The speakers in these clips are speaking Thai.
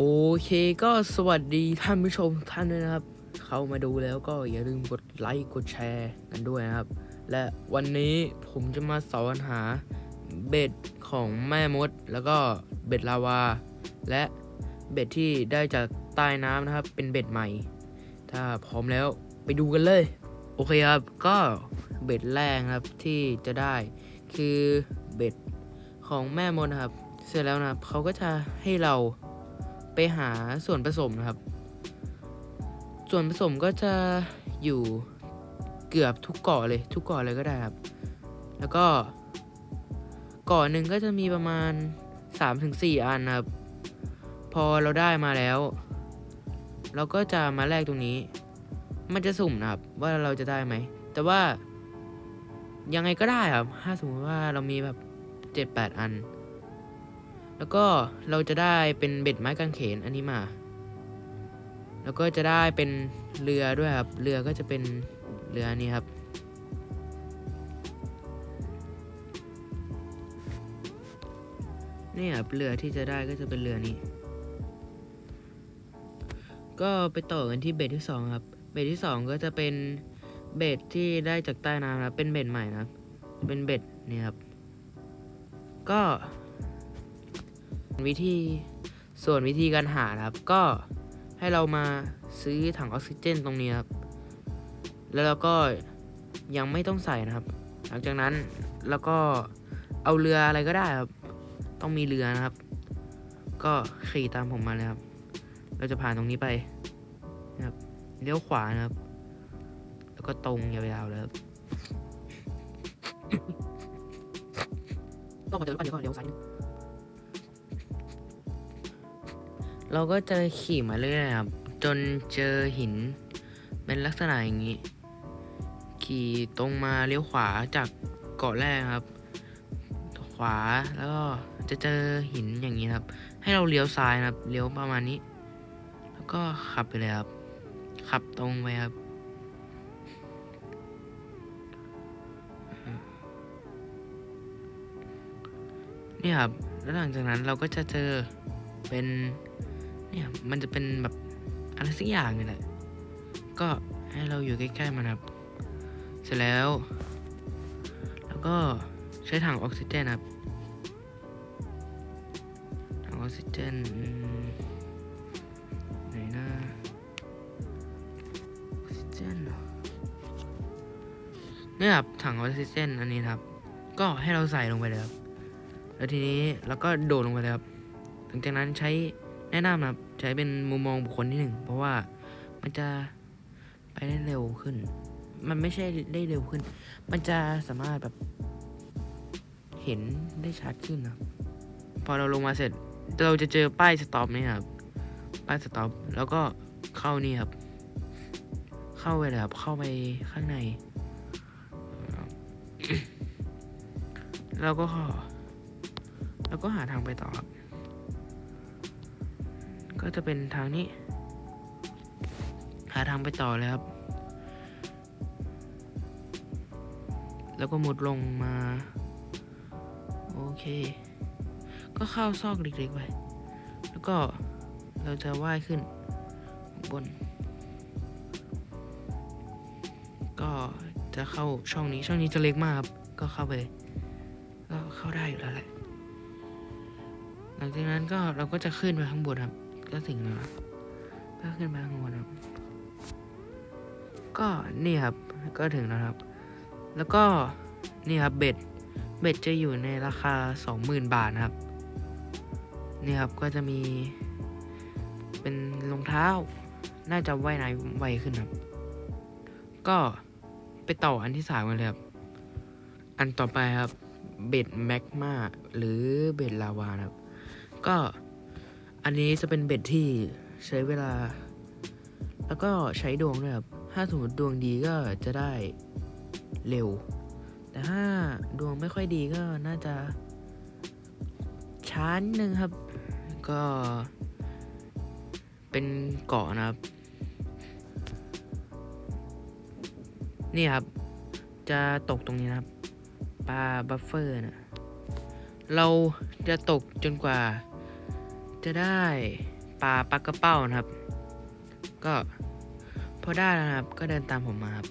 โอเคก็สวัสดีท่านผู้ชมท่านด้วยนะครับ เข้ามาดูแล้วก็อย่าลืมกดไลค์กดแชร์กันด้วยนะครับ และวันนี้ผมจะมาสอนหาเบ็ดของแม่มด แล้วก็เบ็ดลาวา และเบ็ดที่ได้จากใต้น้ำนะครับ เป็นเบ็ดใหม่ ถ้าพร้อมแล้วไปดูกันเลย โอเคครับ ก็เบ็ดแรกครับที่จะได้คือเบ็ดของแม่มดครับ เสร็จแล้วนะครับเขาก็จะให้เรา ไปหาส่วนผสมนะครับ ส่วนผสมก็จะอยู่เกือบทุกเกาะเลยทุกเกาะเลยก็ได้ครับ แล้วก็เกาะหนึ่งก็จะมีประมาณ 3-4 อันครับ พอเราได้มาแล้ว เราก็จะมาแลกตรงนี้ มันจะสุ่มนะครับ ว่าเราจะได้ไหม แต่ว่ายังไงก็ได้ครับ ถ้าสมมติว่าเรามีแบบ 7-8 อัน แล้วก็เราจะได้เป็นเบ็ดไม้กางเขนอันนี้มา แล้วก็จะได้เป็นเรือด้วยครับ เรือก็จะเป็นเรือนี้ครับ นี่ครับเรือที่จะได้ก็จะเป็นเรือนี้ ก็ไปต่อกันที่เบ็ดที่สองครับ เบ็ดที่สองก็จะเป็นเบ็ดที่ได้จากใต้น้ำนะครับเป็นเบ็ดใหม่นะเป็นเบ็ดนี่ครับ ก็ วิธีส่วนวิธีการหาครับ ก็ให้เรามาซื้อถังออกซิเจนตรงนี้ครับ แล้วเราก็ยังไม่ต้องใส่นะครับ หลังจากนั้นแล้วก็เอาเรืออะไรก็ได้ครับ ต้องมีเรือนะครับ ก็ขี่ตามผมมาเลยครับ เราจะผ่านตรงนี้ไปนะครับเลี้ยวขวานะครับ แล้วก็ตรงยาวๆเลยครับต้องมาเจอรถก่อนเดี๋ยวก่อนเลี้ยวซ้าย เราก็จะขี่มาเรื่อยๆครับ จนเจอหิน เป็นลักษณะอย่างนี้ ขี่ตรงมาเลี้ยวขวาจากเกาะแรกครับ ขวาแล้วก็จะเจอหินอย่างนี้ครับ ให้เราเลี้ยวซ้ายนะครับเลี้ยวประมาณนี้ แล้วก็ขับไปเลยครับ ขับตรงไปครับนี่ครับแล้วหลังจากนั้นเราก็จะเจอเป็น เนี่ยมันจะเป็นแบบอะไรสักอย่างนี่แหละ ก็ให้เราอยู่ใกล้ๆมันครับ เสร็จแล้ว แล้วก็ใช้ถังออกซิเจนครับถังออกซิเจนไหนนะออกซิเจนเนี่ยครับถังออกซิเจนอันนี้ครับ ก็ให้เราใส่ลงไปเลยครับแล้วทีนี้เราก็โดดลงไปเลยครับ หลังจากนั้นใช้ แนะนำนะครับใช้เป็นมุมมองบุคคลที่หนึ่งเพราะว่ามันจะไปได้เร็วขึ้น มันไม่ใช่ได้เร็วขึ้น มันจะสามารถแบบเห็นได้ชัดขึ้นนะครับพอเราลงมาเสร็จเราจะเจอป้ายสต็อปนี่ครับป้ายสต็อปแล้วก็เข้านี่ครับ เข้าไปเลยครับเข้าไปข้างใน แล้วก็แล้วก็หาทางไปต่อครับ ก็จะเป็นทางนี้ หาทางไปต่อเลยครับ แล้วก็มุดลงมา โอเค ก็เข้าซอกเล็กๆไป แล้วก็เราจะว่ายขึ้นบน ก็จะเข้าช่องนี้ ช่องนี้จะเล็กมากครับ ก็เข้าไป ก็เข้าได้อยู่แล้วแหละ หลังจากนั้นก็เราก็จะขึ้นไปข้างบนครับ ก็ถึงแล้วก็ขึ้นไปข้างบนครับ ก็นี่ครับ ก็ถึงแล้วครับ แล้วก็นี่ครับเบ็ด เบ็ดจะอยู่ในราคา 20,000 บาทนะครับ นี่ครับก็จะมี เป็นรองเท้า น่าจะว่ายน้ำไวขึ้นครับ ก็ไปต่ออันที่สามกันเลยครับ อันต่อไปครับ เบ็ดแมกมาหรือเบ็ดลาวานครับ ก็ อันนี้จะเป็นเบ็ดที่ใช้เวลา แล้วก็ใช้ดวงด้วยครับ ถ้าสมมติดวงดีก็จะได้เร็ว แต่ถ้าดวงไม่ค่อยดีก็น่าจะ ช้านิดนึงครับ ก็เป็นเกาะนะครับ นี่ครับ จะตกตรงนี้นะครับปลาบัฟเฟอร์นะเราจะตกจนกว่า จะได้ปลาปลากระเป้านะครับ ก็พอได้แล้วครับ ก็เดินตามผมมาครับ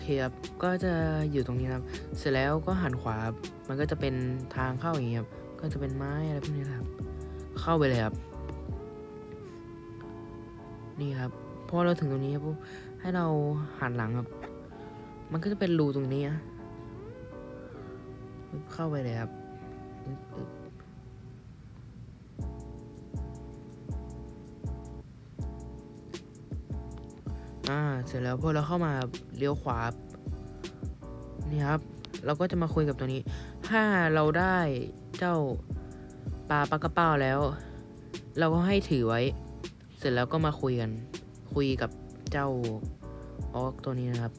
เคครับก็จะอยู่ตรงนี้ครับ เสร็จแล้วก็หันขวามันก็จะเป็นทางเข้าอย่างเงี้ยครับก็จะเป็นไม้อะไรพวกนี้ครับ เข้าไปเลยครับ นี่ครับพอเราถึงตรงนี้ครับปุ๊บให้เราหันหลังครับ มันก็จะเป็นรูตรงนี้อะปึ๊บเข้าไปเลยครับ อ่าเสร็จแล้วพอเราเข้ามาเลี้ยวขวานี่ครับ เราก็จะมาคุยกับตัวนี้ ถ้าเราได้เจ้าปลาปลากระเป้าแล้ว เราก็ให้ถือไว้ เสร็จแล้วก็มาคุยกัน คุยกับเจ้าออกตัวนี้นะครับ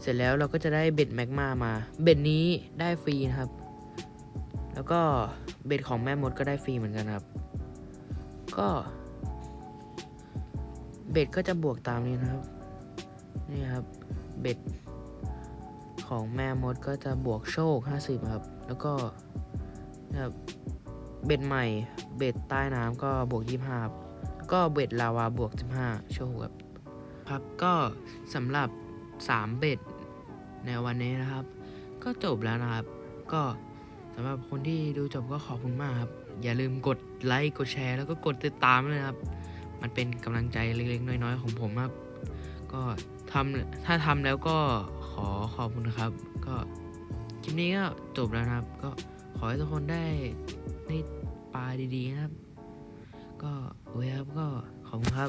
เสร็จแล้วเราก็จะได้เบ็ดแมกมามา เบ็ดนี้ได้ฟรีนะครับ แล้วก็เบ็ดของแม่มดก็ได้ฟรีเหมือนกันครับ ก็ เบ็ดก็จะบวกตามนี้นะครับ นี่ครับ เบ็ดของแม่มดก็จะบวกโชค 50 ครับ แล้วก็นะครับเบ็ดใหม่ เบ็ดใต้น้ำก็บวก 25ครับแล้วก็เบ็ดลาวาบวก 15 โชคครับ ครับก็สำหรับ 3 เบ็ดในวันนี้นะครับ ก็จบแล้วนะครับ ก็สำหรับคนที่ดูจบก็ขอบคุณมากครับ อย่าลืมกดไลค์ กดแชร์ แล้วก็กดติดตามเลยครับ มันเป็นกำลังใจเล็กๆ น้อยๆ ของผมครับ ก็ทำถ้าทำแล้วก็ขอขอบคุณครับ ก็คลิปนี้ก็จบแล้วนะครับ ก็ขอให้ทุกคนได้ได้ปลาดีๆนะครับ ก็โอเคครับก็ขอบคุณครับ